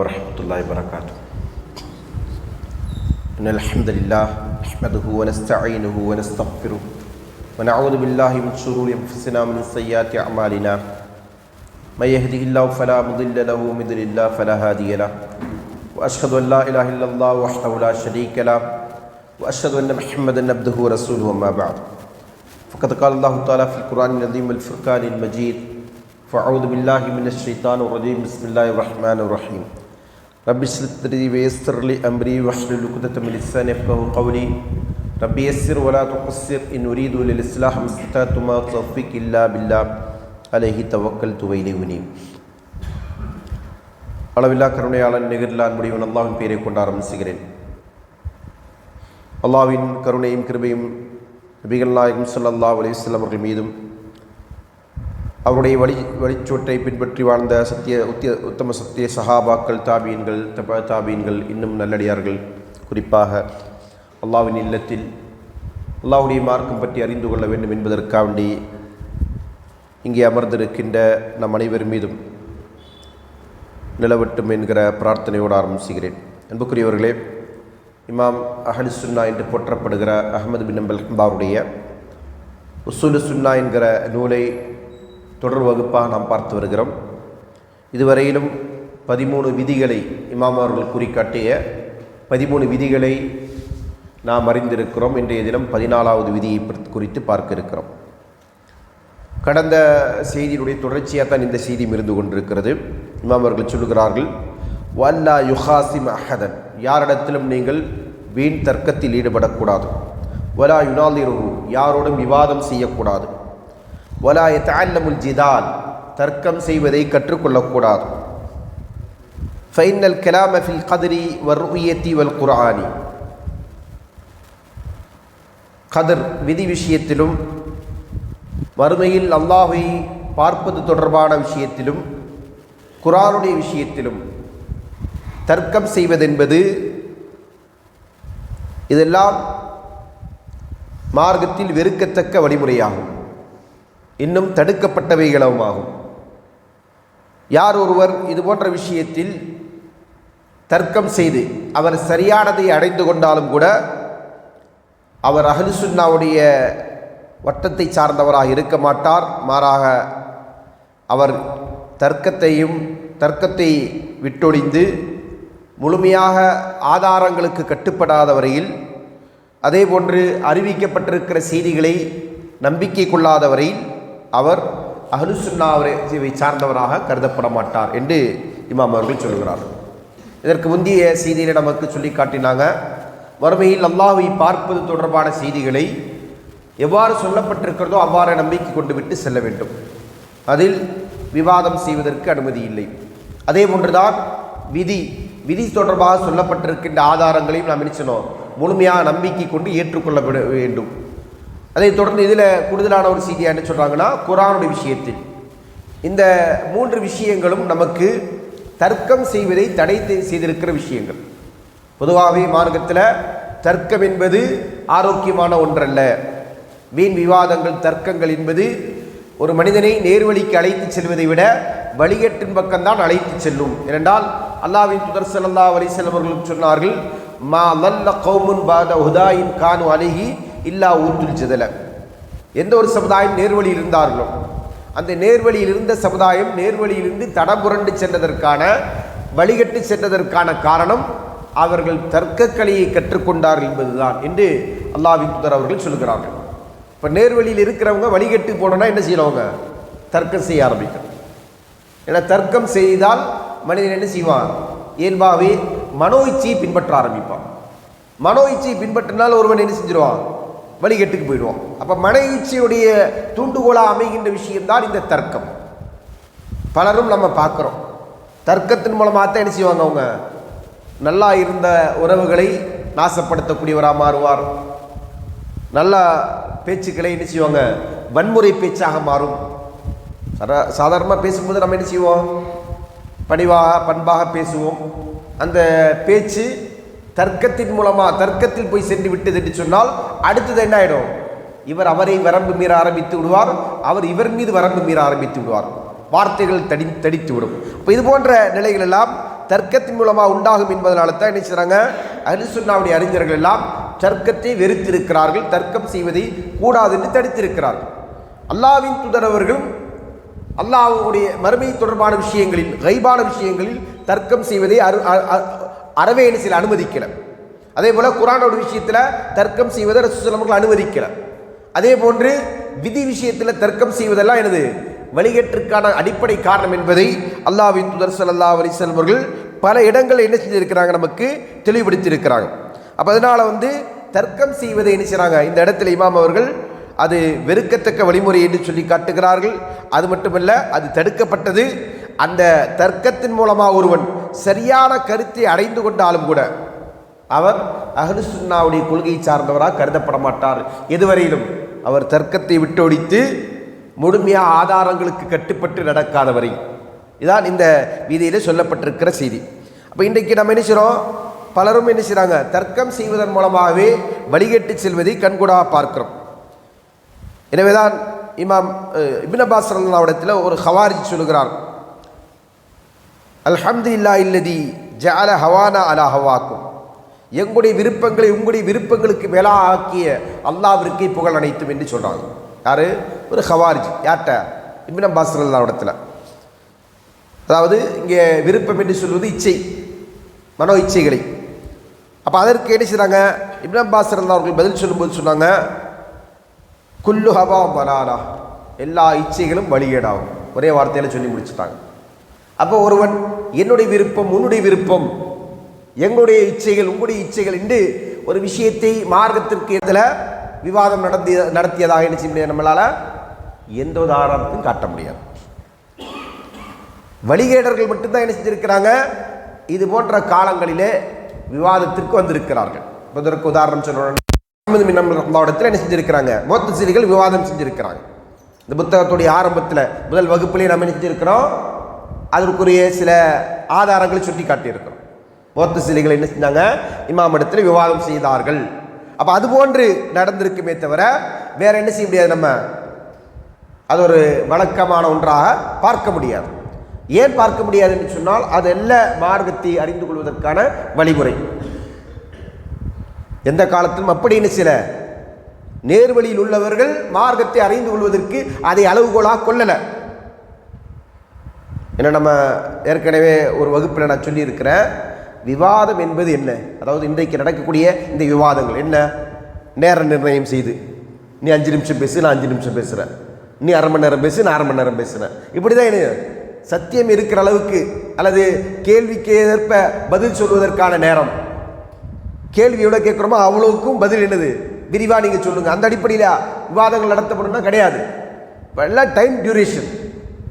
ورحمة الله وبركاته. إن الحمد لله نحمده ونستعينه ونستغفره ونعوذ بالله من شرور أنفسنا ومن سيئات أعمالنا. من يهده الله فلا مضل له ومن يضلل الله فلا هادي له. وأشهد أن لا إله إلا الله وحده لا شريك له. وأشهد أن محمدا عبده ورسوله أما بعد. فقد قال الله تعالى في القرآن العظيم والفرقان المجيد فأعوذ بالله من الشيطان الرجيم. بسم الله الرحمن الرحيم. رب اشرح صدري ويسر لي أمري واحلل عقدة من لساني يفقهوا قولي رب يسر ولا تقصر إن أريد للإصلاح ما استطعت ما توفيق إلا بالله عليه توكلت وإليه أنيب அளவில்லா கருணையாளன் நிகரில்லா முடிவன் அல்லாவின் பெயரை கொண்டு ஆரம்பிச்சுகிறேன் அல்லாவின் கருணையும் கிருபையும் நபிகள் நாயகம் ஸல்லல்லாஹு அலைஹி வஸல்லம் அவர்கள் மீதும் அவருடைய வழி வழிச்சோற்றை பின்பற்றி வாழ்ந்த சத்திய உத்திய உத்தம சத்திய சஹாபாக்கள் தாபீன்கள் தப தாபீன்கள் இன்னும் நல்லடியார்கள். குறிப்பாக அல்லாவின் இல்லத்தில் அல்லாவுடைய மார்க்கம் பற்றி அறிந்து கொள்ள வேண்டும் என்பதற்காக வேண்டி இங்கே அமர்ந்திருக்கின்ற நம் அனைவர் மீதும் நிலவட்டும் என்கிற பிரார்த்தனையோடு ஆரம்பிச்சுகிறேன். அன்புக்குரியவர்களே இமாம் அஹலி சுன்னா என்று போற்றப்படுகிற அகமது பின் அம்பல் ஹம்பாருடைய உசூலு சுன்னா என்கிற நூலை தொடர் வகுப்பாக நாம் பார்த்து வருகிறோம். இதுவரையிலும் பதிமூணு விதிகளை இமாம் அவர்கள் குறிக்காட்டிய பதிமூணு விதிகளை நாம் அறிந்திருக்கிறோம். இன்றைய தினம் பதினாலாவது விதியை குறித்து பார்க்க இருக்கிறோம். கடந்த செய்தியினுடைய தொடர்ச்சியாக தான் இந்த செய்தி இருந்து கொண்டிருக்கிறது. இமாம் அவர்கள் சொல்லுகிறார்கள் வல்லா யுஹாசிம் அஹதன். யாரிடத்திலும் நீங்கள் வீண் தர்க்கத்தில் ஈடுபடக்கூடாது. வலா யுனாலிருஹு யாரோடும் விவாதம் செய்யக்கூடாது. வலா எத்தால்லமுல் ஜிதால் தர்க்கம் செய்வதை கற்றுக்கொள்ளக்கூடாது. ஃபைனல் கலாம ஃபில் கதிரி வர்ருயத்தி வல் குரானி கதிர் விதி விஷயத்திலும் வறுமையில் அல்லாஹை பார்ப்பது தொடர்பான விஷயத்திலும் குரானுடைய விஷயத்திலும் தர்க்கம் செய்வதென்பது இதெல்லாம் மார்க்கத்தில் வெறுக்கத்தக்க வழிமுறையாகும். இன்னும் தடுக்கப்பட்டவைகளும் ஆகும் யார் ஒருவர் இது போன்ற விஷயத்தில் தர்க்கம் செய்து அவர் சரியானதை அடைந்து கொண்டாலும் கூட அவர் அஹலுசுன்னாவுடைய வட்டத்தை சார்ந்தவராக இருக்க மாட்டார். மாறாக அவர் தர்க்கத்தையும் தர்க்கத்தை விட்டொழிந்து முழுமையாக ஆதாரங்களுக்கு கட்டுப்படாத வரையில் அதே போன்று அறிவிக்கப்பட்டிருக்கிற செய்திகளை நம்பிக்கை கொள்ளாத வரையில் அவர் அஹலுசுன்னாவை சார்ந்தவராக கருதப்பட மாட்டார் என்று இமாம் அவர்கள் சொல்கிறார். இதற்கு முந்தைய செய்திகளை நமக்கு சொல்லி காட்டினாங்க வறுமையில் அல்லாஹை பார்ப்பது தொடர்பான செய்திகளை எவ்வாறு சொல்லப்பட்டிருக்கிறதோ அவ்வாறு நம்பிக்கை கொண்டு விட்டு செல்ல வேண்டும். அதில் விவாதம் செய்வதற்கு அனுமதி இல்லை. அதே போன்றுதான் விதி விதி தொடர்பாக சொல்லப்பட்டிருக்கின்ற ஆதாரங்களையும் நாம் நினைச்சனோம் முழுமையாக நம்பிக்கை கொண்டு ஏற்றுக்கொள்ள வேண்டும். அதைத் தொடர்ந்து இதில் கூடுதலான ஒரு செய்தியாக என்ன சொல்கிறாங்கன்னா குரானுடைய விஷயத்தில். இந்த மூன்று விஷயங்களும் நமக்கு தர்க்கம் செய்வதை தடை செய்திருக்கிற விஷயங்கள். பொதுவாகவே மார்க்கத்தில் தர்க்கம் என்பது ஆரோக்கியமான ஒன்றல்ல. வீண் விவாதங்கள் தர்க்கங்கள் என்பது ஒரு மனிதனை நேர்வழிக்கு அழைத்து செல்வதை விட வழிகட்டின் பக்கம்தான் அழைத்து செல்லும். ஏனென்றால் அல்லாவின் துதர் சல்லா அலிசல்லம் அவர்கள் சொன்னார்கள் மா நல்ல கௌமுன் பாத ஹுதாயின் கானு அணுகி இல்லா ஊத்துல் ஜதல. எந்த ஒரு சமுதாயம் நேர்வழியில் இருந்தார்களோ அந்த நேர்வழியில் இருந்த சமுதாயம் நேர்வழியிலிருந்து தடபுரண்டு சென்றதற்கான வழிகட்டு சென்றதற்கான காரணம் அவர்கள் தர்க்கக்கலையை கற்றுக்கொண்டார்கள் என்பதுதான் என்று அல்லாவின் புதர் அவர்கள் சொல்கிறார்கள் இப்போ நேர்வழியில் இருக்கிறவங்க வழிகட்டு போனோன்னா என்ன செய்யறவங்க? தர்க்கம் செய்ய ஆரம்பிக்கணும் ஏன்னா தர்க்கம் செய்தால் மனிதன் என்ன செய்வான்? இயல்பாகவே மனோ இச்சையை பின்பற்ற ஆரம்பிப்பான். மனோ இச்சையை பின்பற்றினால் ஒருவன் என்ன செஞ்சிருவான்? வழிகட்டுக்கு போயிடுவோம். அப்போ மன இச்சையுடைய தூண்டுகோலாக அமைகின்ற விஷயம்தான் இந்த தர்க்கம். பலரும் நம்ம பார்க்குறோம். தர்க்கத்தின் மூலமாக தான் என்ன செய்வாங்க அவங்க? நல்லா இருந்த உறவுகளை நாசப்படுத்தக்கூடியவராக மாறுவார். நல்ல பேச்சுக்களை என்ன செய்வாங்க? வன்முறை பேச்சாக மாறும். சாதாரணமாக பேசும்போது நம்ம என்ன செய்வோம்? பணிவாக பண்பாக பேசுவோம். அந்த பேச்சு தர்க்கத்தின் மூலமாக தர்க்கத்தில் போய் சென்று விட்டது என்று சொன்னால் அடுத்தது என்ன ஆகிடும் இவர் அவரை வரம்பு மீற ஆரம்பித்து விடுவார். அவர் இவர் மீது வரம்பு மீற ஆரம்பித்து விடுவார். வார்த்தைகள் தடி தடித்து விடும் இப்போ இது போன்ற நிலைகள் எல்லாம் தர்க்கத்தின் மூலமாக உண்டாகும் என்பதனால தான் என்ன செய்கிறாங்க அரிசுன்னாவுடைய அறிஞர்கள் எல்லாம் தர்க்கத்தை வெறுத்திருக்கிறார்கள். தர்க்கம் செய்வதை கூடாது என்று தடுத்திருக்கிறார்கள். அல்லாவின் துதரவர்களும் அல்லாவுடைய மறுமை தொடர்பான விஷயங்களில் கைபான விஷயங்களில் தர்க்கம் செய்வதை அரு அ- அ- அறவே என்ன செய்யல அனுமதிக்கல. அதே போல் குரானோட விஷயத்தில் தர்க்கம் செய்வதை ரசூசலமர்கள் அனுமதிக்கலை. அதே போன்று விதி விஷயத்தில் தர்க்கம் செய்வதெல்லாம் எனது வழிகேட்டிற்கான அடிப்படை காரணம் என்பதை அல்லாவின் துதர் சல்லா அலைஹி அவர்கள் பல இடங்களில் என்ன செஞ்சுருக்கிறாங்க நமக்கு தெளிவுபடுத்தியிருக்கிறாங்க. அப்போ அதனால் வந்து தர்க்கம் செய்வதை என்ன செய்கிறாங்க இந்த இடத்துல இமாம் அவர்கள் அது வெறுக்கத்தக்க வழிமுறை என்று சொல்லி காட்டுகிறார்கள். அது மட்டுமல்ல அது தடுக்கப்பட்டது. அந்த தர்க்கத்தின் மூலமாக ஒருவன் சரியான கருத்தை அடைந்து கொண்டாலும் கூட அவர் அஹ்லுசுன்னாவுடைய கொள்கையை சார்ந்தவராக கருதப்பட மாட்டார். எதுவரையிலும் அவர் தர்க்கத்தை விட்டொழித்து முழுமையாக ஆதாரங்களுக்கு கட்டுப்பட்டு நடக்காதவரை. இதான் இந்த வீதியில் சொல்லப்பட்டிருக்கிற செய்தி. அப்போ இன்றைக்கு நம்ம என்ன செய்கிறோம் பலரும் என்ன செய்கிறாங்க தர்க்கம் செய்வதன் மூலமாகவே வழிகட்டு செல்வதை கண்கூடாக பார்க்கிறோம். எனவேதான் இமாம் இபின் அப்பாஸ் இடத்துல ஒரு ஹவாரிஜ் சொல்லுகிறார். அல்ஹம்து இல்லா இல்லதி ஜால ஹவானா அலா ஹவாக்கும். எங்களுடைய விருப்பங்களை உங்களுடைய விருப்பங்களுக்கு மேலா ஆக்கிய அல்லாவிற்கு புகழ் அனைத்தும் என்று சொல்கிறாங்க யார்? ஒரு ஹவாரிஜ் யார்கிட்ட இப்னு அப்பாஸ் இடத்துல. அதாவது இங்கே விருப்பம் என்று சொல்வது இச்சை மனோ இச்சைகளை. அப்போ அதற்கு என்ன செய்கிறாங்க இப்னு அப்பாஸ் அவர்கள் பதில் சொல்லும்போது சொன்னாங்க குல்லு ஹவா மலாலா எல்லா இச்சைகளும் வழிகேடாகும். ஒரே வார்த்தையில் சொல்லி முடிச்சுட்டாங்க. அப்போ ஒருவன் என்னுடைய விருப்பம் உன்னுடைய விருப்பம். எங்களுடைய இச்சைகள் உங்களுடைய இச்சைகள் என்று ஒரு விஷயத்தை மார்க்கத்திற்கு இதில் விவாதம் நடத்திய நடத்தியதாக என்ன செய்ய முடியாது நம்மளால்? எந்த ஒரு ஆதாரத்தையும் காட்ட முடியாது. வழிகேடர்கள் மட்டும்தான் என்ன செஞ்சிருக்கிறாங்க? இது போன்ற காலங்களிலே விவாதத்திற்கு வந்திருக்கிறார்கள். இதற்கு உதாரணம் சொல்லணும் அஹ்மது பின் இடத்துல என்ன செஞ்சிருக்கிறாங்க? மொத்த சிறிகள் விவாதம் செஞ்சிருக்கிறாங்க. இந்த புத்தகத்துடைய ஆரம்பத்தில் முதல் வகுப்புலேயே நம்ம என்ன செஞ்சிருக்கிறோம்? அதற்குரிய சில ஆதாரங்களை சுட்டி காட்டியிருக்கிறோம். மொத்த சிலைகளை என்ன செஞ்சாங்க? இமாம் இடத்துல விவாதம் செய்தார்கள். அப்போ அது போன்று நடந்திருக்குமே தவிர வேற என்ன செய்ய முடியாது நம்ம? அது ஒரு வழக்கமான ஒன்றாக பார்க்க முடியாது. ஏன் பார்க்க முடியாது என்று சொன்னால் அது எல்லா மார்க்கத்தை அறிந்து கொள்வதற்கான வழிமுறை. எந்த காலத்திலும் அப்படின்னு சில நேர்வழியில் உள்ளவர்கள் மார்க்கத்தை அறிந்து கொள்வதற்கு அதை அளவுகோலாக கொள்ளலை. ஏன்னா நம்ம ஏற்கனவே ஒரு வகுப்பில் நான் சொல்லியிருக்கிறேன் விவாதம் என்பது என்ன? அதாவது இன்றைக்கு நடக்கக்கூடிய இந்த விவாதங்கள் என்ன? நேர நிர்ணயம் செய்து. நீ அஞ்சு நிமிஷம் பேசு நான் அஞ்சு நிமிஷம் பேசுகிறேன் நீ அரை மணி நேரம் பேசு நான் அரை மணி நேரம் பேசுகிறேன் இப்படி தான் என்ன? சத்தியம் இருக்கிற அளவுக்கு அல்லது கேள்விக்கு ஏற்ப பதில் சொல்வதற்கான நேரம். கேள்வி எவ்வளோ கேட்குறோமோ அவ்வளோவுக்கும் பதில் என்னது? விரிவாக நீங்கள் சொல்லுங்கள் அந்த அடிப்படையில் விவாதங்கள் நடத்தப்படும்னா கிடையாது. இப்போ எல்லாம் டைம் டியூரேஷன்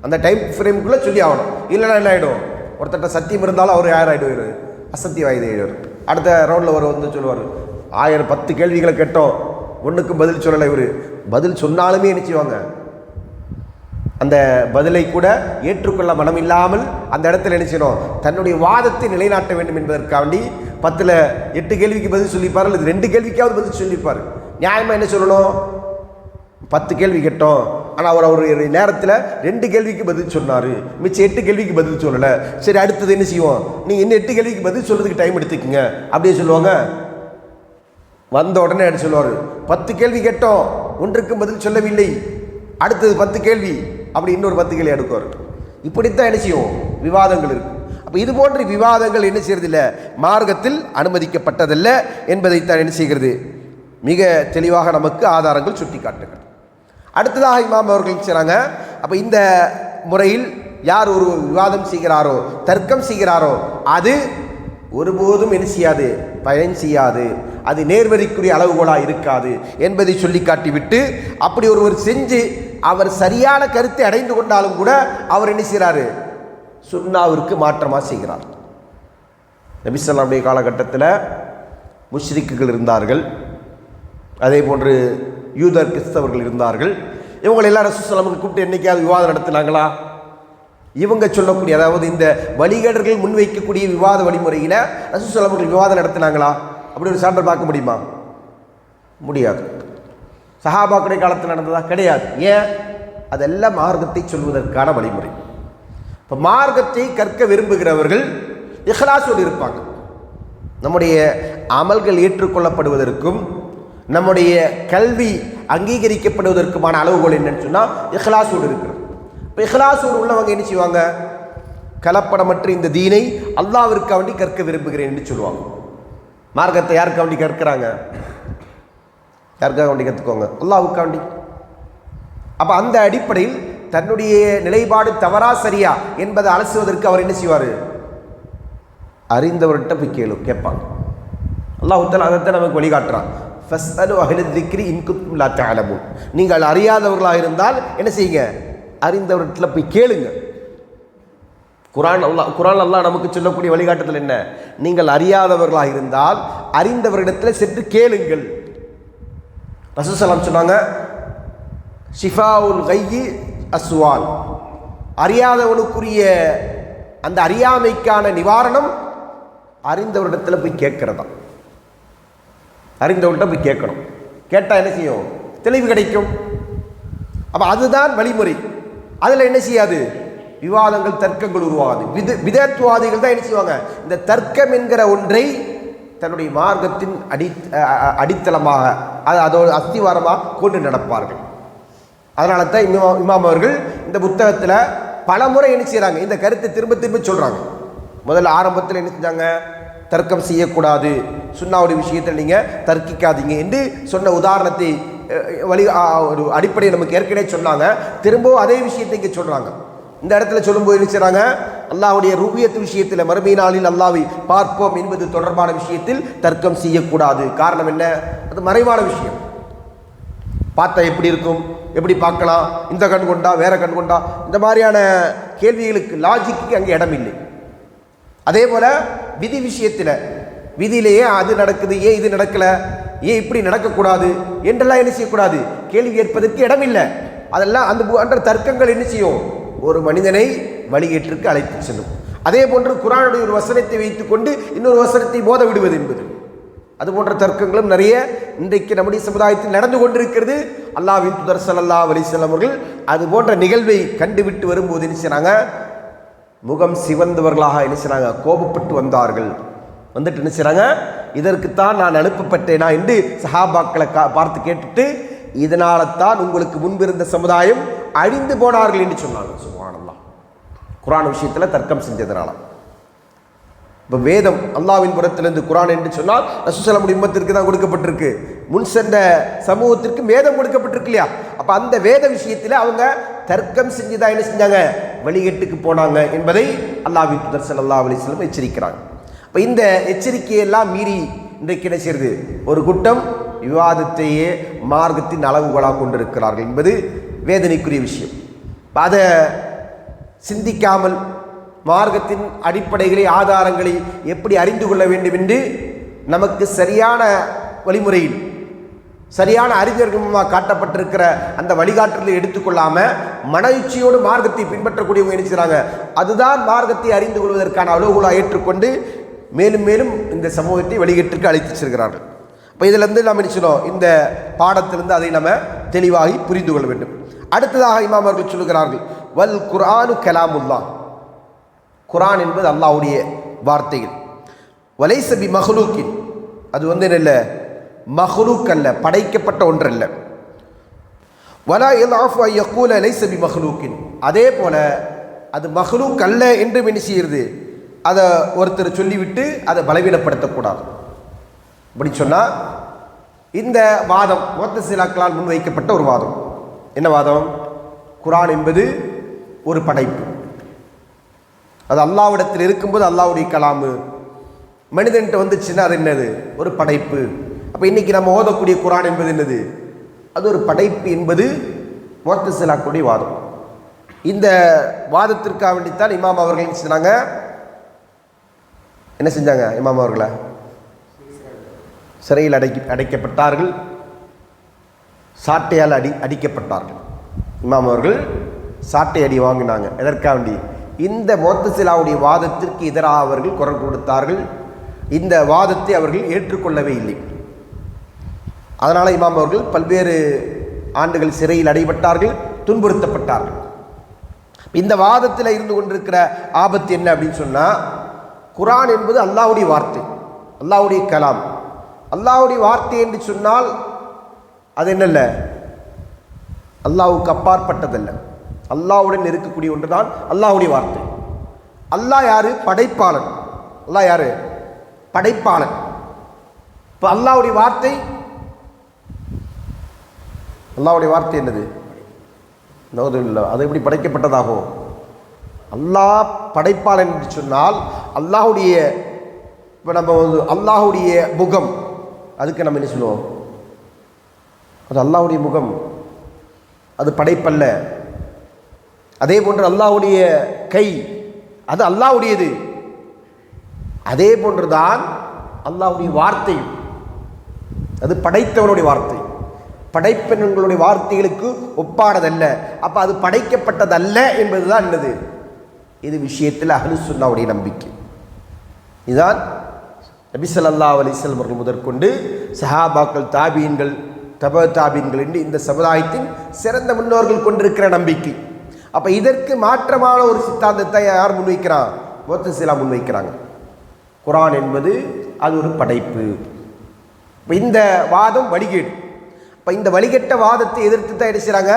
அந்த டைம் ஃப்ரேமுக்குள்ளே சொல்லி ஆகணும். இல்லைன்னா என்ன ஆகிடும் ஒருத்தட்ட சத்தியம் இருந்தாலும் அவர் யார் ஆகிடுவார் அசத்திய வயது ஆகிடுவார் அடுத்த ரவுண்டில் ஒரு வந்து சொல்லுவார் ஆயிரம் பத்து கேள்விகளை கேட்டோம். ஒன்றுக்கும் பதில் சொல்லலை இவர். பதில் சொன்னாலுமே நினச்சிவாங்க அந்த பதிலை கூட ஏற்றுக்கொள்ள மனம் இல்லாமல் அந்த இடத்துல நினைச்சிடும் தன்னுடைய வாதத்தை நிலைநாட்ட வேண்டும் என்பதற்காண்டி பத்தில் எட்டு கேள்விக்கு பதில் சொல்லிப்பார் அல்லது ரெண்டு கேள்விக்காவது பதில் சொல்லியிருப்பார் நியாயமாக என்ன சொல்லணும்? பத்து கேள்வி கேட்டோம். ஆனால் அவர் அவர் நேரத்தில் ரெண்டு கேள்விக்கு பதில் சொன்னார். மிச்சம் எட்டு கேள்விக்கு பதில் சொல்லலை. சரி அடுத்தது என்ன செய்வோம்? நீங்கள் இன்னும் எட்டு கேள்விக்கு பதில் சொல்கிறதுக்கு டைம் எடுத்துக்கோங்க. அப்படின்னு சொல்லுவாங்க. வந்த உடனே அடி சொல்லுவார் பத்து கேள்வி கேட்டோம். ஒன்றுக்கும் பதில் சொல்லவில்லை. அடுத்தது பத்து கேள்வி. அப்படி இன்னொரு பத்து கேள்வி எடுக்குவார் இப்படித்தான் என்ன செய்யும் விவாதங்கள் இருக்கு. அப்போ இது போன்ற விவாதங்கள் என்ன செய்யறதில்ல? மார்க்கத்தில் அனுமதிக்கப்பட்டதல்ல என்பதைத்தான் என்ன செய்கிறது? மிக தெளிவாக நமக்கு ஆதாரங்கள் சுட்டி காட்டுகிறது அடுத்ததாக இமாம் அவர்கள் செய்கிறாங்க அப்போ இந்த முறையில் யார் ஒரு விவாதம் செய்கிறாரோ தர்க்கம் செய்கிறாரோ அது ஒருபோதும் என்ன செய்யாது? பயன் செய்யாது. அது நேர்வரிக்குரிய அளவுகோலாக இருக்காது என்பதை சொல்லி காட்டிவிட்டு அப்படி ஒருவர் செஞ்சு அவர் சரியான கருத்தை அடைந்து கொண்டாலும் கூட அவர் என்ன செய்கிறாரு. சுன்னாவிற்கு மாற்றமாக செய்கிறார் நபிசல்லாவுடைய காலகட்டத்தில் முஷ்ரிக்குகள் இருந்தார்கள். அதே போன்று யூதர் கிறிஸ்தவர்கள் இருந்தார்கள். இவங்களை எல்லாம் ரசூசலாமுக்கு கூப்பிட்டு என்றைக்காவது விவாதம் நடத்தினாங்களா? இவங்க சொல்லக்கூடிய அதாவது இந்த வழிகேடர்கள் முன்வைக்கக்கூடிய விவாத வழிமுறையில் ரசூசலாமுக்கு விவாதம் நடத்தினாங்களா? அப்படி ஒரு சான்று பார்க்க முடியுமா? முடியாது. சஹாபாக்குடைய காலத்தில் நடந்ததா? கிடையாது. ஏன்? அதெல்லாம் மார்க்கத்தை சொல்வதற்கான வழிமுறை. இப்போ மார்க்கத்தை கற்க விரும்புகிறவர்கள் இஹ்லாஸோடு இருப்பாங்க. நம்முடைய அமல்கள் ஏற்றுக்கொள்ளப்படுவதற்கும் நம்முடைய கல்வி அங்கீகரிக்கப்படுவதற்குமான அளவுகோல் என்னன்னு சொன்னால் இஹ்லாசோடு இருக்கிறது. இப்போ இஹ்லாசோடு உள்ளவங்க என்ன செய்வாங்க? கலப்படமற்ற இந்த தீனை அல்லாவிற்கு வேண்டி கற்க விரும்புகிறேன் என்று சொல்லுவாங்க. மார்க்கத்தை யாருக்காக வேண்டி கற்கிறாங்க? யாருக்காக வேண்டி கற்றுக்கோங்க? அல்லாவுக்காக வேண்டி. அப்போ அந்த அடிப்படையில் தன்னுடைய நிலைப்பாடு தவறா சரியா என்பதை அலசுவதற்கு அவர் என்ன செய்வார்? அறிந்தவர்கிட்ட போய் கேளு கேட்பாங்க. அல்லாஹுத்தல் அதைத்தான் நமக்கு வழிகாட்டுறான். ஃபஸ்அலு அஹ்ல திக்ரி இன்குத்தும் லா நீங்கள் அறியாதவர்களாக இருந்தால் என்ன செய்யுங்க? அறிந்தவர்கிட்ட போய் கேளுங்க. குரான் அல்லா குரான் அல்லா நமக்கு சொல்லக்கூடிய வழிகாட்டுதல் என்ன? நீங்கள் அறியாதவர்களாக இருந்தால் அறிந்தவரிடத்தில் சென்று கேளுங்கள். ரசூசலாம் சொன்னாங்க ஷிஃபாவுல் கையி அஸ்வால் அறியாதவனுக்குரிய அந்த அறியாமைக்கான நிவாரணம் அறிந்தவரிடத்தில் போய் கேட்கறதா அறிந்தவர்கிட்ட போய் கேட்கணும். கேட்டால் என்ன செய்யும்? தெளிவு கிடைக்கும். அப்போ அதுதான் வழிமுறை. அதில் என்ன செய்யாது? விவாதங்கள் தர்க்கங்கள் உருவாகாது. வித விதத்துவாதிகள் தான் என்ன செய்வாங்க? இந்த தர்க்கம் என்கிற ஒன்றை தன்னுடைய மார்க்கத்தின் அடி அடித்தளமாக அது அதோட அஸ்திவாரமாக கொண்டு நடப்பார்கள். அதனால தான் இமா இமாம் அவர்கள் இந்த புத்தகத்தில் பல முறை என்ன செய்கிறாங்க இந்த கருத்தை திரும்ப திரும்ப சொல்கிறாங்க முதல்ல ஆரம்பத்தில் என்ன செஞ்சாங்க? தர்க்கம் செய்யக்கூடாது. சுண்ணாவுடைய விஷயத்தில் நீங்கள் தர்க்கிக்காதீங்க என்று சொன்ன உதாரணத்தை வழி ஒரு அடிப்படையை நமக்கு ஏற்கனவே சொன்னாங்க. திரும்பவும் அதே விஷயத்தை இங்கே சொல்கிறாங்க இந்த இடத்துல சொல்லும்போது என்ன செய்கிறாங்க அல்லாவுடைய ரூபியத்து விஷயத்தில் மறுமை நாளில் அல்லாவை பார்ப்போம் என்பது தொடர்பான விஷயத்தில் தர்க்கம் செய்யக்கூடாது. காரணம் என்ன? அது மறைவான விஷயம். பார்த்தா எப்படி இருக்கும்? எப்படி பார்க்கலாம்? இந்த கண் கொண்டா வேற கண் கொண்டா? இந்த மாதிரியான கேள்விகளுக்கு லாஜிக்கு அங்கே இடம் இல்லை. அதே போல விதி விஷயத்தில் விதியிலேயே அது நடக்குது ஏன் இது நடக்கல ஏன் இப்படி நடக்கக்கூடாது என்றெல்லாம் என்ன செய்யக்கூடாது? கேள்வி கேட்பதற்கு இடம் இல்லை அதெல்லாம் அந்த அன்ற தர்க்கங்கள் என்ன செய்யும்? ஒரு மனிதனை வழியேற்றுக்கு அழைத்து செல்லும். அதே போன்று குரானுடைய ஒரு வசனத்தை வைத்துக்கொண்டு இன்னொரு வசனத்தை போத விடுவது என்பது. அது போன்ற தர்க்கங்களும் நிறைய இன்றைக்கு நம்முடைய சமுதாயத்தில் நடந்து கொண்டிருக்கிறது. அல்லாஹ்வின் துதர் சல்லா அலிசல்லாம் அவர்கள் அது போன்ற நிகழ்வை கண்டுவிட்டு வரும்போது என்ன செய்கிறாங்க முகம் சிவந்தவர்களாக என்ன செய்கிறாங்க கோபப்பட்டு வந்தார்கள். வந்துட்டு என்ன செய்கிறாங்க இதற்குத்தான் நான் அனுப்பப்பட்டேனா என்று சஹாபாக்களை கா பார்த்து கேட்டுட்டு இதனால தான் உங்களுக்கு முன்பிருந்த சமுதாயம் அழிந்து போனார்கள் என்று சொன்னாங்க. சுப்ஹானல்லாஹ் குரான் விஷயத்தில் தர்க்கம் செஞ்சதுனால. இப்போ வேதம் அல்லாவின் புறத்திலிருந்து குரான் என்று சொன்னால் ரசூசலம் இன்பத்திற்கு தான் கொடுக்கப்பட்டிருக்கு. முன் சென்ற சமூகத்திற்கு வேதம் கொடுக்கப்பட்டிருக்கு இல்லையா? அப்போ அந்த வேத விஷயத்தில் அவங்க தர்க்கம் செஞ்சு தான் என்ன செஞ்சாங்க? வழிகட்டுக்கு போனாங்க என்பதை அல்லாவின் புதர் சல்லா அலைஹி வஸல்லம் எச்சரிக்கிறாங்க இப்போ இந்த எச்சரிக்கையெல்லாம் மீறி இன்றைக்கு என்ன செய்யுது ஒரு கூட்டம் விவாதத்தையே மார்க்கத்தின் அளவுகளாக கொண்டிருக்கிறார்கள் என்பது வேதனைக்குரிய விஷயம். அதை சிந்திக்காமல் மார்க்கத்தின் அடிப்படைகளை ஆதாரங்களை எப்படி அறிந்து கொள்ள வேண்டும் என்று நமக்கு சரியான வழிமுறையில் சரியான அறிஞர்கள் மூலமாக காட்டப்பட்டிருக்கிற அந்த வழிகாட்டுதலை எடுத்துக்கொள்ளாமல் மன இச்சையோடு மார்க்கத்தை பின்பற்றக்கூடியவங்க என்ன அதுதான் மார்க்கத்தை அறிந்து கொள்வதற்கான அலுவலாக ஏற்றுக்கொண்டு மேலும் மேலும் இந்த சமூகத்தை வழிகேட்டிற்கு அழைத்து செல்கிறார்கள். இப்போ இதிலேருந்து நாம் என்ன இந்த பாடத்திலிருந்து அதை நம்ம தெளிவாகி புரிந்து கொள்ள வேண்டும். அடுத்ததாக இமாம் அவர்கள் சொல்கிறார்கள் வல் குரானு கலாமுல்லா குரான் என்பது அல்லாவுடைய வார்த்தைகள். வலைசபி மஹலூக்கின். அது வந்து என்ன இல்லை? மஹ்லூக் அல்ல படைக்கப்பட்ட ஒன்றல்ல. வலா ஆஃப் ஐயக்கூல அலை சபி மஹ்லூக்கின் அதே போல அது மஹ்லூக் அல்ல என்று என்ன செய்கிறது அதை ஒருத்தர் சொல்லிவிட்டு அதை பலவீனப்படுத்தக்கூடாது. அப்படி சொன்னால் இந்த வாதம் மொத்த சிலாக்களால் முன்வைக்கப்பட்ட ஒரு வாதம். என்ன வாதம்? குரான் என்பது ஒரு படைப்பு. அது அல்லாவிடத்தில் இருக்கும்போது அல்லாவுடைய கலாமு. மனிதன்கிட்ட வந்துச்சுன்னா அது என்னது? ஒரு படைப்பு. அப்போ இன்னைக்கு நம்ம ஓதக்கூடிய குரான் என்பது என்னது? அது ஒரு படைப்பு என்பது மோத்தசிலாக்குடைய வாதம். இந்த வாதத்திற்காக வேண்டித்தான் இமாம் அவர்கள் என்ன செஞ்சாங்க? என்ன செஞ்சாங்க இமாம் அவர்களை? சிறையில் அடைக்கி அடைக்கப்பட்டார்கள். சாட்டையால் அடி அடிக்கப்பட்டார்கள். இமாம் அவர்கள் சாட்டை அடி வாங்கினாங்க. எதற்காக வேண்டி? இந்த மோத்தசிலாவுடைய வாதத்திற்கு எதிராக அவர்கள் குரல் கொடுத்தார்கள். இந்த வாதத்தை அவர்கள் ஏற்றுக்கொள்ளவே இல்லை. அதனால் இமாம் அவர்கள் பல்வேறு ஆண்டுகள் சிறையில் அடைபட்டார்கள் துன்புறுத்தப்பட்டார்கள். இந்த வாதத்தில் இருந்து கொண்டிருக்கிற ஆபத்து என்ன அப்படின்னு சொன்னால் குரான் என்பது அல்லாவுடைய வார்த்தை அல்லாவுடைய கலாம். அல்லாவுடைய வார்த்தை என்று சொன்னால் அது என்னல்ல? அல்லாவுக்கு அப்பாற்பட்டதல்ல. அல்லாஹ்வுடன் இருக்கக்கூடிய ஒன்றுதான் அல்லாவுடைய வார்த்தை. அல்லாஹ் யாரு? படைப்பாளன். அல்லாஹ் யார்? படைப்பாளன். இப்போ அல்லாவுடைய வார்த்தை அல்லாவுடைய வார்த்தை என்னது? நோதுல்ல அது எப்படி படைக்கப்பட்டதாகும் அல்லாஹ் படைப்பாளன் என்று சொன்னால் அல்லாஹுடைய இப்போ நம்ம வந்து அல்லாஹுடைய முகம் அதுக்கு நம்ம என்ன சொல்லுவோம்? அது அல்லாஹ்வுடைய முகம். அது படைப்பல்ல. அதே போன்று அல்லாஹுடைய கை அது அல்லாஹ்வுடையது. அதே போன்று தான் அல்லாஹ்வுடைய வார்த்தையும். அது படைத்தவனுடைய வார்த்தை. படைப்பெண்களுடைய வார்த்தைகளுக்கு ஒப்பானதல்ல. அப்போ அது படைக்கப்பட்டதல்ல என்பதுதான் என்னது? இது விஷயத்தில் அஹ்லுசுன்னாவுடைய நம்பிக்கை. இதுதான் நபி ஸல்லல்லாஹு அலைஹி அவர்கள் முதற்கொண்டு சஹாபாக்கள் தாபீன்கள் தப தாபீன்கள் என்று இந்த சமுதாயத்தின் சிறந்த முன்னோர்கள் கொண்டிருக்கிற நம்பிக்கை. அப்போ இதற்கு மாற்றமான ஒரு சித்தாந்தத்தை யார் முன்வைக்கிறான்? முத்தசிலா முன்வைக்கிறாங்க. குரான் என்பது அது ஒரு படைப்பு. இந்த வாதம் வடிகேடு. இப்போ இந்த வழிகட்ட வாதத்தை எதிர்த்து தான் என்ன செய்கிறாங்க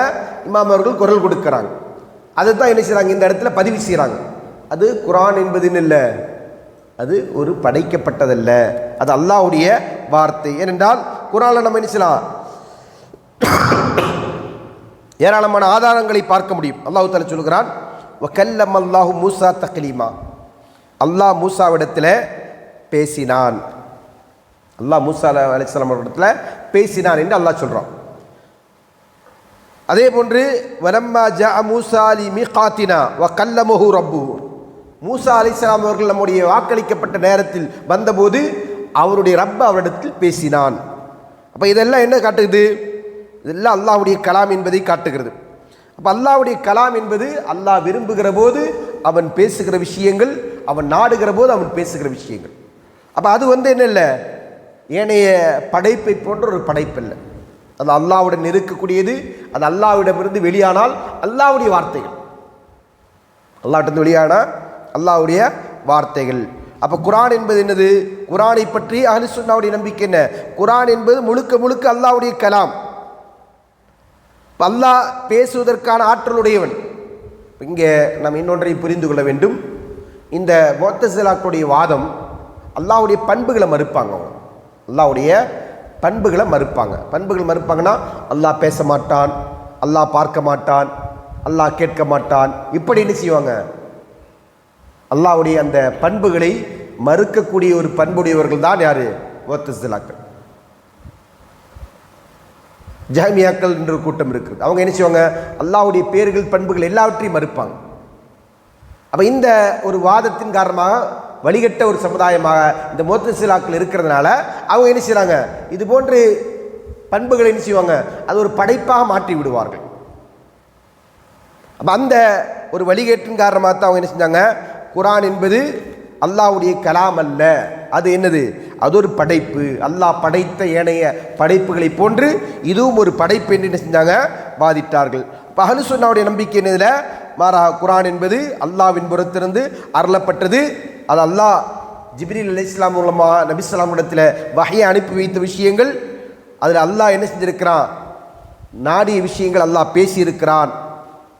இமாம் அவர்கள் குரல் கொடுக்குறாங்க. அதை தான் என்ன செய்கிறாங்க இந்த இடத்துல பதிவு செய்கிறாங்க அது குரான் என்பதுன்னு இல்லை அது ஒரு படைக்கப்பட்டதல்ல. அது அல்லாஹ்வுடைய வார்த்தை. ஏனென்றால் குரானில் நம்ம என்ன செய்யலாம்? ஏராளமான ஆதாரங்களை பார்க்க முடியும். அல்லாஹு தாலா சொல்கிறான் கல்லம் அல்லாஹு மூசா தக்லீமா. அல்லாஹ் மூசாவிடத்தில் பேசினான். அல்லாஹ் மூசா அலிஸ்லாம் இடத்துல பேசினான் என்று அல்லாஹ் சொல்கிறான் அதே போன்று வலம்மா ஜா மூசா அலி மீகாத்தினா வ கல்லமுஹு ரப்பு மூசா அலிஸ்லாம் அவர்கள் நம்முடைய வாக்களிக்கப்பட்ட நேரத்தில் வந்தபோது அவருடைய ரப்ப அவரிடத்தில் பேசினான். அப்போ இதெல்லாம் என்ன காட்டுகிறது இதெல்லாம் அல்லாஹ்வுடைய கலாம் என்பதை காட்டுகிறது. அப்போ அல்லாஹ்வுடைய கலாம் என்பது அல்லாஹ் விரும்புகிற போது அவன் பேசுகிற விஷயங்கள் அவன் நாடுகிற போது அவன் பேசுகிற விஷயங்கள். அப்போ அது வந்து என்ன இல்லை? ஏனைய படைப்பை போன்ற ஒரு படைப்பில்லை அது அல்லாவுடன் இருக்கக்கூடியது அது அல்லாவிடமிருந்து வெளியானால் அல்லாவுடைய வார்த்தைகள். அல்லாவிட்டிருந்து வெளியானால் அல்லாவுடைய வார்த்தைகள். அப்போ குரான் என்பது என்னது? குரானை பற்றி அஹ்லுசுன்னாவுடைய நம்பிக்கை என்ன? குரான் என்பது முழுக்க முழுக்க அல்லாவுடைய கலாம். அல்லாஹ் பேசுவதற்கான ஆற்றலுடையவன் இங்கே நாம் இன்னொன்றை புரிந்து கொள்ள வேண்டும். இந்த மோத்தசிலாக்களுடைய வாதம் அல்லாஹ்வுடைய பண்புகளை மறுப்பாங்க அவங்க. அல்லாவுடைய பண்புகளை மறுப்பாங்க. பண்புகள் மறுப்பாங்கன்னா அல்லாஹ் பேச மாட்டான் அல்லாஹ் பார்க்க மாட்டான் அல்லாஹ் கேட்க மாட்டான் இப்படி என்ன செய்வாங்க? அல்லாவுடைய அந்த பண்புகளை மறுக்கக்கூடிய ஒரு பண்புடையவர்கள் தான் யாரு? மோத்தசிலாக்கள் ஜஹமியாக்கள் என்ற கூட்டம் இருக்குது. அவங்க என்ன செய்வாங்க? அல்லாவுடைய பேர்கள் பண்புகள் எல்லாவற்றையும் மறுப்பாங்க. அப்போ இந்த ஒரு வாதத்தின் காரணமாக வழிகட்ட ஒரு சமுதாயமாக இந்த மோத்தசிலாக்கள் இருக்கிறதுனால அவங்க என்ன செய்கிறாங்க இது போன்று பண்புகளை என்ன செய்வாங்க? அது ஒரு படைப்பாக மாற்றி விடுவார்கள். அப்போ அந்த ஒரு வழிகேட்டின் காரணமாக தான் அவங்க என்ன செஞ்சாங்க? குரான் என்பது அல்லாவுடைய கலாம் அல்ல. அது என்னது? அது ஒரு படைப்பு. அல்லாஹ் படைத்த ஏனைய படைப்புகளை போன்று இதுவும் ஒரு படைப்பு என்று என்ன செஞ்சாங்க? பாதிட்டார்கள் இப்போ அஹ்லுசுன்னாவுடைய நம்பிக்கை என்னதில்? மாறாக குரான் என்பது அல்லாவின் புறத்திலிருந்து அருளப்பட்டது அது அல்லாஹ் ஜிப்ரீல் அலி இஸ்லாம் மூலமாக நபிஸ்லாம் இடத்துல வகையை அனுப்பி வைத்த விஷயங்கள் அதில் அல்லாஹ் என்ன செஞ்சிருக்கிறான்? நாடிய விஷயங்கள் அல்லாஹ் பேசியிருக்கிறான்.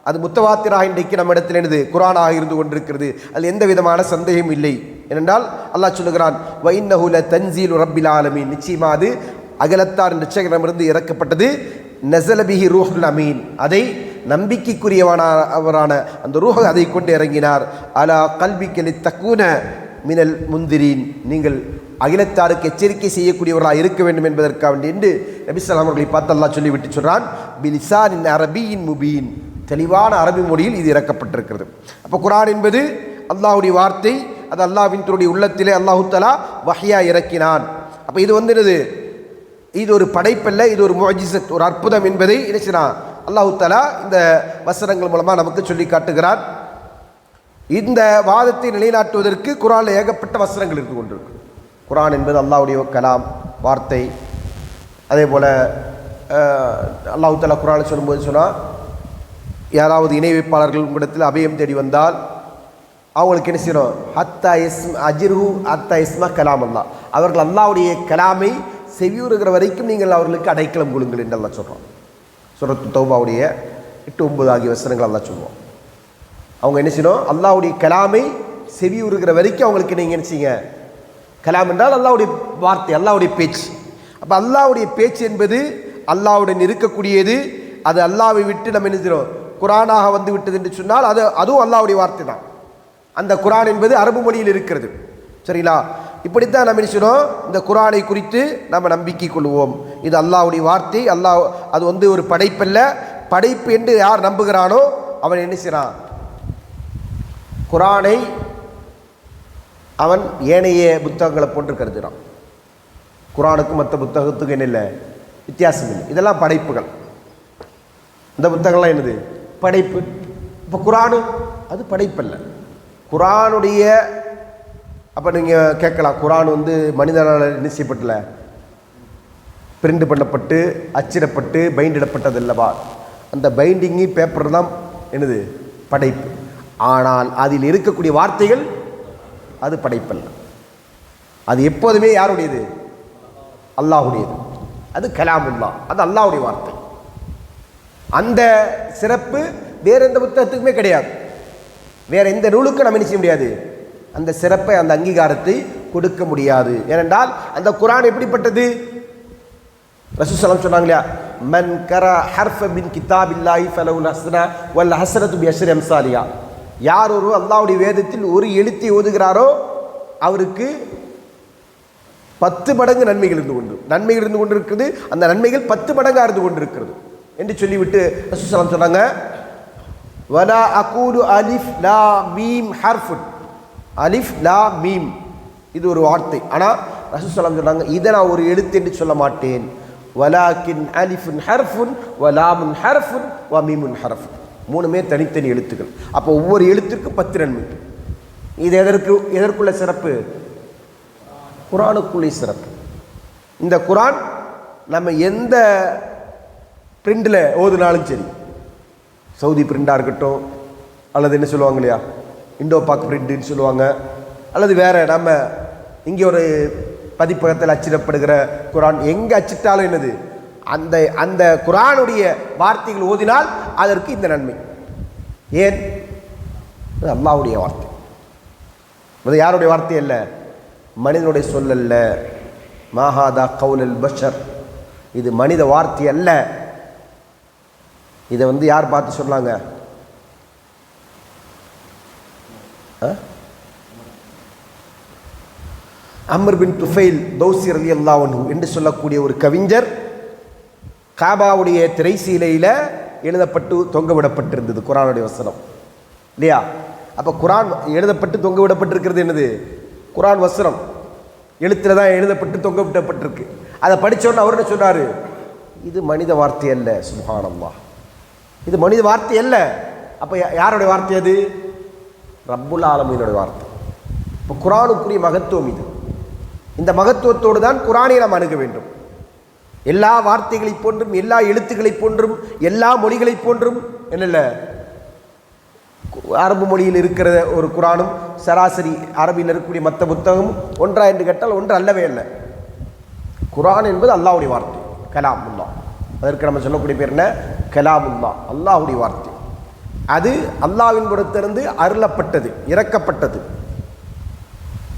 அது முத்தவாத்திராக இன்றைக்கு நம்ம இடத்தில் என்னது? குரானாக இருந்து கொண்டிருக்கிறது. அதில் எந்த விதமான சந்தேகம் இல்லை. ஏனென்றால் அல்லாஹ் சொல்லுகிறான் வைன்னஹுல தன்சீல் ரப்பில் ஆலமீன் நிச்சயமா அது அகலத்தார் நிச்சயமிருந்து இறக்கப்பட்டது. நசலபிஹி ரூஹுல் அமீன். அதை நம்பிக்கைக்குரியவனான அந்த ரூஹ அதை கொண்டு இறங்கினார். அலா கல்விக்கலி தக்கூன மினல் முந்திரீன் நீங்கள் அகிலத்தாருக்கு எச்சரிக்கை செய்யக்கூடியவர்களாக இருக்க வேண்டும் என்பதற்காக வேண்டி என்று நபிஸ்லாம் அவர்களை பார்த்து அல்லாஹ் சொல்லிவிட்டு சொல்கிறான் பிலிசான் அரபியின் முபீன். தெளிவான அரபி மொழியில் இது இறக்கப்பட்டிருக்கிறது. அப்போ குரான் என்பது அல்லாஹுடைய வார்த்தை அது அல்லாஹ்வின் தன்னுடைய உள்ளத்திலே அல்லாஹு தலா வஹியா இறக்கினான். அப்போ இது வந்து இது ஒரு படைப்பல்ல இது ஒரு முஜிசத் ஒரு அற்புதம் என்பதை நினைச்சினா அல்லாஹு தலா இந்த வசனங்கள் மூலமாக நமக்கு சொல்லி காட்டுகிறான். இந்த வாதத்தை நிலைநாட்டுவதற்கு குரானில் ஏகப்பட்ட வசனங்கள் இருந்து கொண்டிருக்கு. குரான் என்பது அல்லாவுடைய கலாம் வார்த்தை. அதே போல் அல்லாஹு தலா குரானை சொல்லும்போது சொன்னால் யாராவது இணை வைப்பாளர்கள் உங்களிடத்தில் அபயம் தேடி வந்தால் அவங்களுக்கு என்ன செய்யணும்? ஹத்தா இஸ் அஜிர்ஹு ஹத்தா இஸ்மா கலாம் அல்லா அவர்கள் அல்லாவுடைய கலாமை செவியுறுகிற வரைக்கும் நீங்கள் அவர்களுக்கு அடைக்கலம் கொடுங்கள் என்றெல்லாம் சொல்கிறோம் சுரத்து தௌபாவுடைய எட்டு ஒன்பது ஆகிய வசனங்கள் அல்லா சொல்லுவோம் அவங்க என்ன செய்யணும்? அல்லாவுடைய கலாமை உருகிற வரைக்கும் அவங்களுக்கு நீங்கள் என்ன செய்யுங்க? கலாம் என்றால் அல்லாவுடைய வார்த்தை அல்லாவுடைய பேச்சு. அப்போ அல்லாவுடைய பேச்சு என்பது அல்லாவுடன் இருக்கக்கூடியது. அது அல்லாவை விட்டு நம்ம என்ன செய்யணும் குரானாக வந்து விட்டது என்று சொன்னால் அது அதுவும் அல்லாவுடைய வார்த்தை தான் அந்த குரான் என்பது அரபு மொழியில் இருக்கிறது. சரிங்களா? இப்படித்தான் நம்ம என்ன செய்யணும் இந்த குரானை குறித்து நம்ம நம்பிக்கை கொள்வோம். இது அல்லாவுடைய வார்த்தை. அல்லாஹ் அது வந்து ஒரு படைப்பல்ல. படைப்பு என்று யார் நம்புகிறானோ அவன் என்ன செய்கிறான் குரானை அவன் ஏனைய புத்தகங்களை போன்று கருதுகிறான் குரானுக்கும் மற்ற புத்தகத்துக்கும் என்ன இல்லை? வித்தியாசம் இல்லை. இதெல்லாம் படைப்புகள். இந்த புத்தகம்லாம் என்னது? படைப்பு. இப்போ குரானு அது படைப்பல்ல. குரானுடைய அப்போ நீங்கள் கேட்கலாம். குரான் வந்து மனிதனால் என்ன செய்யப்பட்டல பிரிண்ட் பண்ணப்பட்டு அச்சிடப்பட்டு பைண்டிடப்பட்டது அல்லவா? அந்த பைண்டிங்கு பேப்பர் தான் என்னது? படைப்பு. ஆனால் அதில் இருக்கக்கூடிய வார்த்தைகள் அது படைப்பல்ல. அது எப்போதுமே யாருடையது? அல்லாஹுடையது. அது கலாமுல்லா அது அல்லாஹுடைய வார்த்தை. அந்த சிறப்பு வேற எந்த புத்தகத்துக்குமே கிடையாது. வேற எந்த நூலுக்கும் நம்ம என்ன செய்ய முடியாது? அந்த சிறப்பை அந்த அங்கீகாரத்தை கொடுக்க முடியாது. ஏனென்றால் அந்த குரான் எப்படிப்பட்டது? ரசூசலம் சொன்னாங்க இல்லையா? மன் கரா ஹர்ஃப பின் கிதாபில்லாஹி ஃபலவுல் ஹஸ்னா வல் ஹஸ்ரத்து பி அஷ்ரி அம்சாலியா யார் ஒரு அல்லாவுடைய வேதத்தில் ஒரு எழுத்தை ஓதுகிறாரோ அவருக்கு பத்து மடங்கு நன்மைகள் இருந்து கொண்டு நன்மைகள் இருந்து கொண்டு இருக்குது அந்த நன்மைகள் பத்து மடங்காக இருந்து கொண்டிருக்கிறது என்று சொல்லிவிட்டு ரசூசலம் சொன்னாங்க வலா அகூடு அலிஃப் லா மீம் ஹர்ஃபுட் அலிஃப் லா மீம். இது ஒரு வார்த்தை. ஆனால் ரசூசலம் சொன்னாங்க இதை நான் ஒரு எழுத்து என்று சொல்ல மாட்டேன். வலாக்கின் அலிஃபுன் ஹர்ஃபுன் வலாமுன் ஹர்ஃபுன் வ மீமுன் ஹர்ஃபுன். மூணுமே தனித்தனி எழுத்துக்கள். அப்போ ஒவ்வொரு எழுத்திற்கும் பத்து நன்மை. இது எதற்கு எதற்குள்ள சிறப்பு? குரானுக்குள்ளே சிறப்பு. இந்த குரான் நம்ம எந்த பிரிண்டில் ஓதுனாலும் சரி. சவுதி பிரிண்டாக இருக்கட்டும் அல்லது என்ன சொல்லுவாங்க இல்லையா? இண்டோ பாக் பிரிண்ட்னு சொல்லுவாங்க. அல்லது வேறு நம்ம இங்கே ஒரு பதிப்பகத்தில் அச்சிடப்படுகிற குரான் எங்கே அச்சிட்டாலும் என்னது? அந்த அந்த குரானுடைய வார்த்தைகள் ஓதினால் அதற்கு இந்த நன்மை. ஏன்? அது அல்லாவுடைய வார்த்தை. அது யாருடைய வார்த்தை அல்ல? மனிதனுடைய சொல் அல்ல. மாஹாதா கவுலல் பஷர். இது மனித வார்த்தை அல்ல. இதை வந்து யார் பார்த்து சொன்னாங்க? அமர் பின் துஃபைல் தௌசி அலி அல்லாவனு என்று சொல்லக்கூடிய ஒரு கவிஞர் காபாவுடைய திரைசீலையில் எழுதப்பட்டு தொங்கவிடப்பட்டிருந்தது குரானுடைய வசனம். இல்லையா? அப்போ குரான் எழுதப்பட்டு தொங்க விடப்பட்டிருக்கிறது என்னது? குரான் வசனம். எழுத்தில் தான் எழுதப்பட்டு தொங்க விடப்பட்டிருக்கு அதை படித்தோன்னு அவர் என்ன சொன்னார்? இது மனித வார்த்தை அல்ல சுபானம்மா இது மனித வார்த்தை அல்ல. அப்போ யாருடைய வார்த்தை அது? ரப்புல் ஆலமீனுடைய வார்த்தை. இப்போ குரானுக்குரிய மகத்துவம் இது. இந்த மகத்துவத்தோடு தான் குரானை நாம் அணுக வேண்டும். எல்லா வார்த்தைகளைப் போன்றும் எல்லா எழுத்துக்களைப் போன்றும் எல்லா மொழிகளைப் போன்றும் என்னல்ல அரபு மொழியில் இருக்கிற ஒரு குரானும் சராசரி அரபியில் இருக்கக்கூடிய மற்ற புத்தகமும் ஒன்றா என்று கேட்டால் ஒன்று அல்லவே அல்ல. குரான் என்பது அல்லாவுடைய வார்த்தை கலாம் உல்லா அதற்கு நம்ம சொல்லக்கூடிய பேர் என்ன? கலாம் உல்லா அல்லாஹ்வுடைய வார்த்தை. அது அல்லாவின் புறத்திலிருந்து அருளப்பட்டது இறக்கப்பட்டது.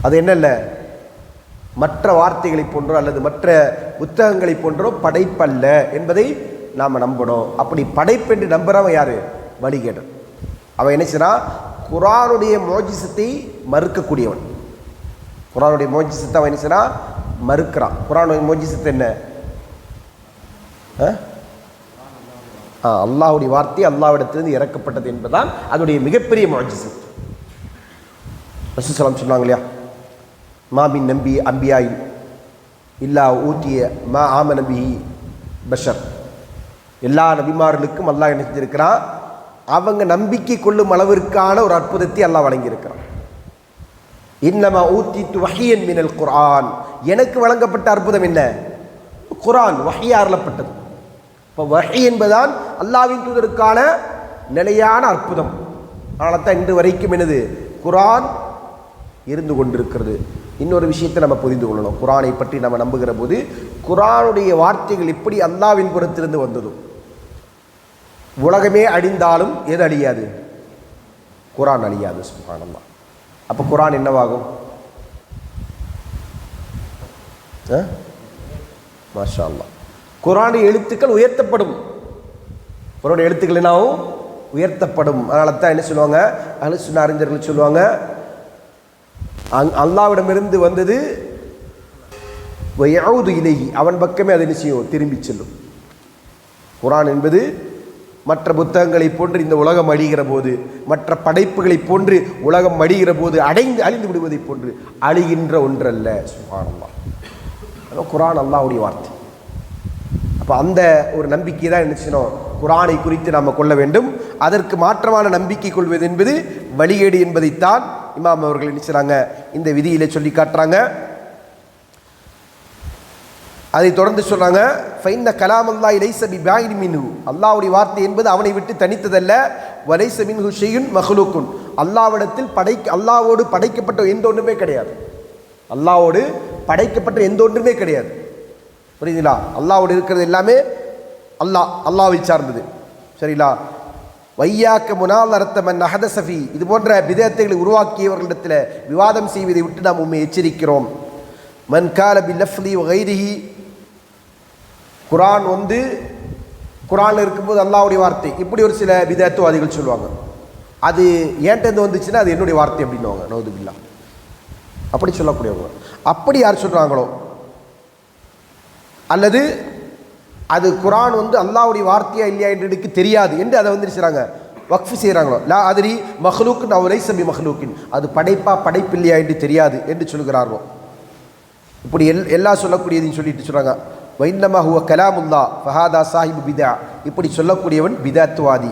அது என்னல்ல மற்ற வார்த்தைகளைப் போன்றோ அல்லது மற்ற புத்தகங்களைப் போன்றோ படைப்பல்ல என்பதை நாம் நம்பணும். அப்படி படைப்பென்று நம்புகிறவன் யார்? வழிகேடன் அவன் என்ன செய்கிறான் குரானுடைய மோஜிசத்தை மறுக்கக்கூடியவன். குரானுடைய மோஜிசத்தை அவன் என்ன செய்றான்? மறுக்கிறான். குரானுடைய மோஜிசத்தை என்ன? அல்லாஹுடைய அல்லாஹ்வுடைய வார்த்தை அல்லாவிடத்திலிருந்து இறக்கப்பட்டது என்பதுதான் அதனுடைய மிகப்பெரிய மோஜிசத் ரசூசலாம் சொன்னாங்க இல்லையா? மாமின் நம்பி அம்பியாயின் இல்லா ஊத்திய மா ஆம நபி பஷர். எல்லா நபிமார்களுக்கும் அல்லாஹ் என்ன செஞ்சிருக்கிறான்? அவங்க நம்பிக்கை கொள்ளும் அளவிற்கான ஒரு அற்புதத்தை அல்லாஹ் வழங்கியிருக்கிறான். இன்னமா ஊத்தி வஹியன் மினல் குரான் எனக்கு வழங்கப்பட்ட அற்புதம் என்ன? குரான் வஹியா இப்போ வகை என்பதுதான் அல்லாவின் தூதருக்கான நிலையான அற்புதம். அதனால தான் இன்று வரைக்கும் எனது குரான் இருந்து கொண்டிருக்கிறது. இன்னொரு விஷயத்தை நம்ம புரிந்து கொள்ளணும். குரானை பற்றி நம்ம நம்புகிற போது குரானுடைய வார்த்தைகள் எப்படி அல்லாவின் புறத்திலிருந்து வந்ததோ உலகமே அழிந்தாலும் எது அழியாது? குரான் அழியாது சுபானம்மா அப்போ குரான் என்னவாகும்? மாஷா அல்லாஹ் குரானுடைய எழுத்துக்கள் உயர்த்தப்படும். குரானுடைய எழுத்துக்கள் என்னாவும் உயர்த்தப்படும். அதனால தான் என்ன சொல்லுவாங்க? அலுசுன அறிஞர்கள் சொல்லுவாங்க அங் அல்லாவிடமிருந்து வந்தது யாவது இலகி அவன் பக்கமே அது என்ன செய்யும்? திரும்பி செல்லும். குரான் என்பது மற்ற புத்தகங்களைப் போன்று இந்த உலகம் அழிகிற போது மற்ற படைப்புகளைப் போன்று உலகம் அழிகிற போது அடைந்து அழிந்து விடுவதைப் போன்று அழிகின்ற ஒன்றல்ல. சுபானல்லா அதான் குரான் அல்லாவுடைய வார்த்தை. அப்போ அந்த ஒரு நம்பிக்கை தான் என்ன செய்யணும்? குரானை குறித்து நாம் கொள்ள வேண்டும். அதற்கு மாற்றமான நம்பிக்கை கொள்வது என்பது வழிகேடு என்பதைத்தான் இமாம் அவர்கள் என்ன இந்த விதியில் சொல்லி காட்டுறாங்க. அதை தொடர்ந்து சொல்றாங்க ஃபைன்ன கலாம் அல்லா இலைச பி பாயின் மின்ஹு. அல்லாஹ்வுடைய வார்த்தை என்பது அவனை விட்டு தனித்ததல்ல. வலைச மின்ஹு ஷெய்யுன் மஹ்லூக்குன். அல்லாவிடத்தில் படை அல்லாவோடு படைக்கப்பட்ட எந்த ஒன்றுமே கிடையாது. அல்லாவோடு படைக்கப்பட்ட எந்த ஒன்றுமே கிடையாது. புரியுதுங்களா? அல்லாவோடு இருக்கிறது எல்லாமே அல்லாஹ் அல்லாவை சார்ந்தது. சரிங்களா? வையாக்க முனால் அர்த்தமன் நஹதசஃபி இது போன்ற விதத்தைகளை உருவாக்கியவர்களிடத்தில் விவாதம் செய்வதை விட்டு நாம் உண்மை எச்சரிக்கிறோம். மன் கால பி லஃப்லி வைரிஹி குரான் வந்து குரான் இருக்கும்போது அல்லாவுடைய வார்த்தை. இப்படி ஒரு சில விதத்துவாதிகள் சொல்லுவாங்க. அது ஏன்ட்டேருந்து வந்துச்சுன்னா அது என்னுடைய வார்த்தை அப்படின்னுவாங்க. நௌதுபில்லா. அப்படி சொல்லக்கூடியவங்க. அப்படி யார் சொல்கிறாங்களோ அல்லது அது குரான் வந்து அல்லாவுடைய வார்த்தையா இல்லையா என்று தெரியாது என்று அதை வந்து செய்கிறாங்க வக்ஃபு செய்கிறாங்களோ லா அதிரி மஹ்லூக்கின் அவரை சபி மஹ்லூக்கின். அது படைப்பா படைப்பு இல்லையா என்று தெரியாது என்று சொல்கிறார்களோ? இப்படி எல் எல்லாம் சொல்லக்கூடியதுன்னு சொல்லிட்டு சொல்கிறாங்க வைன்னமா ஹுவ கலாமுல்லா ஃபஹாதா சாஹிப் பிதா. இப்படி சொல்லக்கூடியவன் பிதாத்துவாதி.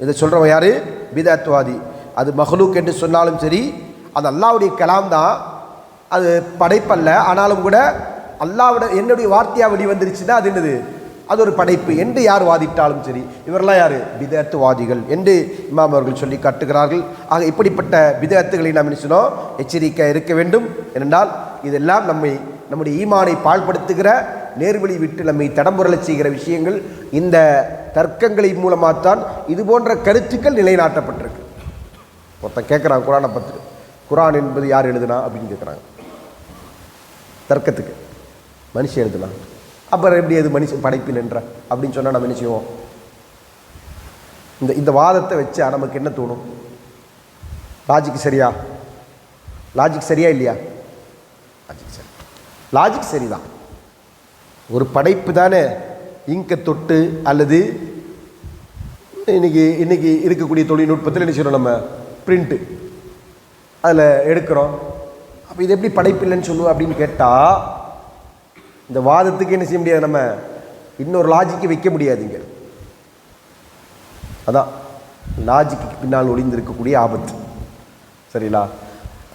இதை சொல்கிறவன் யார்? பிதாத்துவாதி. அது மஹ்லூக் என்று சொன்னாலும் சரி அது அல்லாவுடைய கலாம் தான். அது படைப்பல்ல ஆனாலும் கூட அல்லாவோட என்னுடைய வார்த்தையாக வெளி வந்துருச்சுன்னா அது என்னது? அது ஒரு படைப்பு. என்று யார் வாதிட்டாலும் சரி இவரெல்லாம் யார்? விதத்துவாதிகள் என்று இமாம் அவர்கள் சொல்லி காட்டுகிறார்கள். ஆக இப்படிப்பட்ட விதத்துகளை நாம் நினைச்சனோம் எச்சரிக்கை இருக்க வேண்டும். என்றால் இதெல்லாம் நம்மை நம்முடைய ஈமானை பாழ்படுத்துகிற நேர்வழி விட்டு நம்மை தடம்புரளச் செய்கிற விஷயங்கள். இந்த தர்க்கங்களின் மூலமாகத்தான் இது போன்ற கருத்துக்கள் நிலைநாட்டப்பட்டிருக்கு. ஒருத்தன் கேட்குறான் குரானை பற்றி குரான் என்பது யார் எழுதுனா? அப்படின்னு கேட்குறாங்க. தர்க்கத்துக்கு. மனுஷன் எழுதுனா. அப்புறம் எப்படி அது மனுஷன் படைப்பில் என்ற அப்படின்னு சொன்னால் நம்ம என்ன செய்வோம்? இந்த இந்த வாதத்தை வச்சா நமக்கு என்ன தோணும்? லாஜிக் சரியா? லாஜிக் சரியா இல்லையா? லாஜிக் சரி. லாஜிக் சரிதான். ஒரு படைப்பு தானே? இங்கை தொட்டு அல்லது இன்னைக்கு இன்னைக்கு இருக்கக்கூடிய தொழில்நுட்பத்தில் என்ன செய்யறோம் நம்ம? பிரிண்ட்டு அதில் எடுக்கிறோம். அப்போ இது எப்படி படைப்பில்லைன்னு சொல்லுவோம் அப்படின்னு கேட்டால் இந்த வாதத்துக்கு என்ன செய்ய முடியாது நம்ம? இன்னொரு லாஜிக்கு வைக்க முடியாதுங்க அதான். லாஜிக்கு பின்னால் ஒளிந்திருக்கக்கூடிய ஆபத்து. சரிங்களா?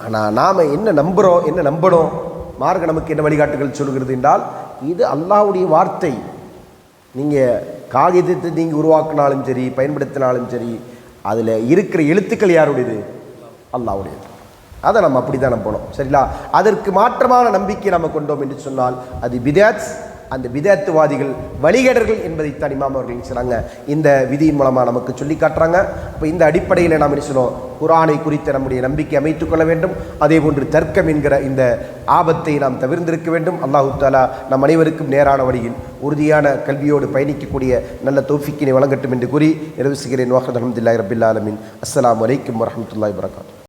ஆனால் நாம் என்ன நம்புகிறோம் என்ன நம்பணும்? மார்க்க நமக்கு என்ன வழிகாட்டுகள் சொல்கிறது என்றால் இது அல்லாவுடைய வார்த்தை. நீங்கள் காகிதத்தை நீங்கள் உருவாக்கினாலும் சரி பயன்படுத்தினாலும் சரி அதில் இருக்கிற எழுத்துக்கள் யாருடையது? அல்லாவுடையது அதை நம்ம அப்படி தான் நம்பணும் சரிங்களா? அதற்கு மாற்றமான நம்பிக்கை நம்ம கொண்டோம் என்று சொன்னால் அது பிதாத்ஸ் அந்த பிதாத்துவாதிகள் வழிகடர்கள் என்பதைத்தான் இமாம் அவர்கள் சொன்னாங்க இந்த விதியின் மூலமாக நமக்கு சொல்லி காட்டுறாங்க. இப்போ இந்த அடிப்படையில் நாம் என்ன சொன்னோம் குரானை குறித்த நம்முடைய நம்பிக்கை அமைத்துக் கொள்ள வேண்டும். அதே போன்று தர்க்கம் என்கிற இந்த ஆபத்தை நாம் தவிர்ந்திருக்க வேண்டும். அல்லாஹு தாலா நம் அனைவருக்கும் நேரான வழியில் உறுதியான கல்வியோடு பயணிக்கக்கூடிய நல்ல தோஃபிக்கினை வழங்கட்டும் என்று கூறி நிறைவு செய்கிறேன். வாஹத் அஹமதுல்லாஹி ரபில்லாலமின் அஸ்லாம் வலைக்கம் அலைக்கும் வரகாத்து